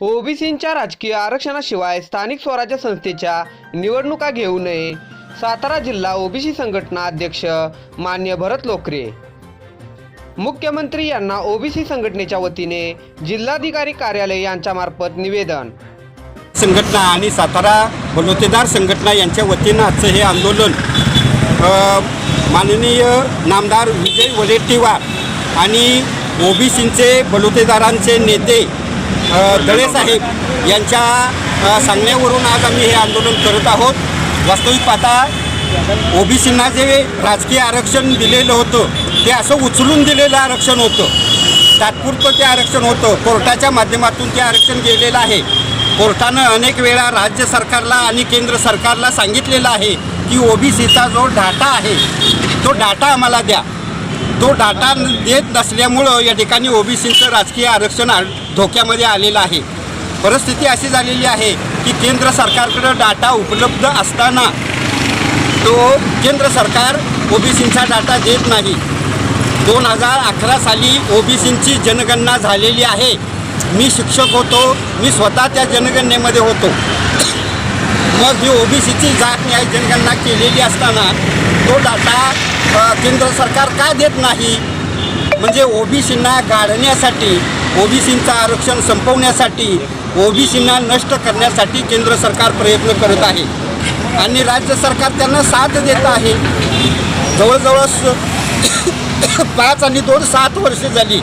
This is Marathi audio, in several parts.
ओबीसींच्या राजकीय आरक्षणाशिवाय स्थानिक स्वराज्य संस्थेच्या निवडणुका घेऊ नये. सातारा जिल्हा ओबीसी संघटना अध्यक्ष मान्य भरत लोकरे. मुख्यमंत्री यांना ओबीसी संघटनेच्या वतीने जिल्हाधिकारी कार्यालय यांच्यामार्फत निवेदन. संघटना आणि सातारा बलुतेदार संघटना यांच्या वतीनं आजचं हे आंदोलन माननीय नामदार विजय वडेट्टीवार आणि ओबीसींचे बलुतेदारांचे नेते दळे साहेब यांच्या सांगण्यावरून आज आम्ही हे आंदोलन करत आहोत. वास्तविक पाहता ओबीसींना जे राजकीय आरक्षण दिलेलं होतं ते असं उचलून दिलेलं आरक्षण होतं. तात्पुरतं ते आरक्षण होतं. कोर्टाच्या माध्यमातून ते आरक्षण गेलेलं आहे. कोर्टानं अनेक वेळा राज्य सरकारला आणि केंद्र सरकारला सांगितलेलं आहे की ओबीसीचा जो डाटा आहे तो डाटा आम्हाला द्या. तो डाटा देत नसल्यामुळं या ठिकाणी ओबीसीचं राजकीय आरक्षण धोक्यामध्ये आलेलं आहे. परिस्थिती अशी झालेली आहे की केंद्र सरकारकडं डाटा उपलब्ध असताना तो केंद्र सरकार ओबीसींचा डाटा देत नाही. दोन हजार अकरा साली ओबीसींची जनगणना झालेली आहे. मी शिक्षक होतो मी स्वतः त्या जनगणनेमध्ये होतो. मग ही ओबीसीची जात न्याय जनगणना केलेली असताना तो डाटा केंद्र सरकार का देत नाही? म्हणजे ओबीसींना गाडण्यासाठी ओबीसींचं आरक्षण संपवण्यासाठी ओबीसींना नष्ट करण्यासाठी केंद्र सरकार प्रयत्न करत आहे. आणि राज्य सरकार त्यांना साथ देत आहे. जवळजवळ स- पाच आणि दोन सात वर्ष झाली.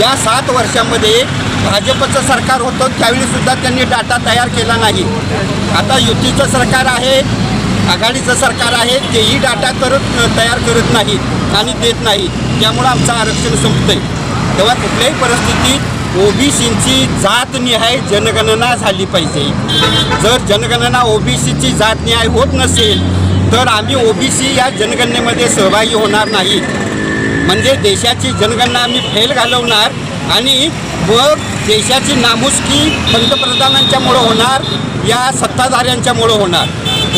या सात वर्षामध्ये भाजपचं सरकार होतं त्यावेळीसुद्धा त्यांनी डाटा तयार केला नाही. आता युतीचं सरकार आहे आघाडीचं सरकार आहे तेही डाटा करत तयार करत नाही आणि देत नाही. त्यामुळं आमचं आरक्षण संपतंय. तेव्हा कुठल्याही परिस्थितीत ओबीसींची जातनिहाय जनगणना झाली पाहिजे. जर जनगणना ओबीसीची जातनिहाय होत नसेल तर आम्ही ओबीसी या जनगणनेमध्ये सहभागी होणार नाही. म्हणजे देशाची जनगणना आम्ही फेल घालवणार आणि मग देशाची नामुष्की पंतप्रधानांच्यामुळं होणार या सत्ताधाऱ्यांच्यामुळं होणार.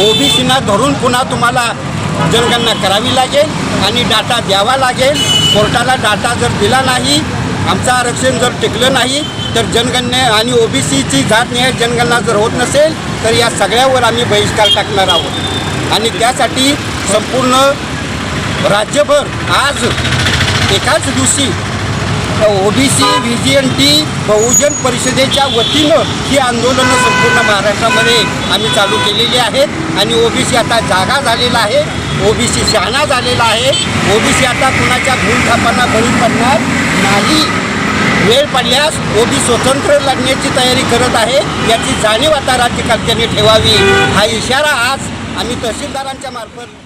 ओबीसीना धरून पुन्हा तुम्हाला जनगणना करावी लागेल आणि डाटा द्यावा लागेल. कोर्टाला डाटा जर दिला नाही आमचं आरक्षण जर टिकलं नाही तर जनगणने आणि ओबीसीची जातनिहाय जनगणना जर होत नसेल तर या सगळ्यावर आम्ही बहिष्कार टाकणार आहोत. आणि त्यासाठी संपूर्ण राज्यभर आज एकाच दिवशी OBC V J N T बहुजन परिषदेच्या वतीनं ही आंदोलनं संपूर्ण महाराष्ट्रामध्ये आम्ही चालू केलेली आहेत. आणि ओबीसी आता जागा झालेला आहे. ओबीसी शहाणा झालेला आहे. ओबीसी आता कुणाच्या भूलथापांना बळी पडणार नाही. वेळ पडल्यास ओबी स्वतंत्र लढण्याची तयारी करत आहे. याची जाणीव आता राज्यकर्त्यांनी ठेवावी. हा इशारा आज आम्ही तहसीलदारांच्या मार्फत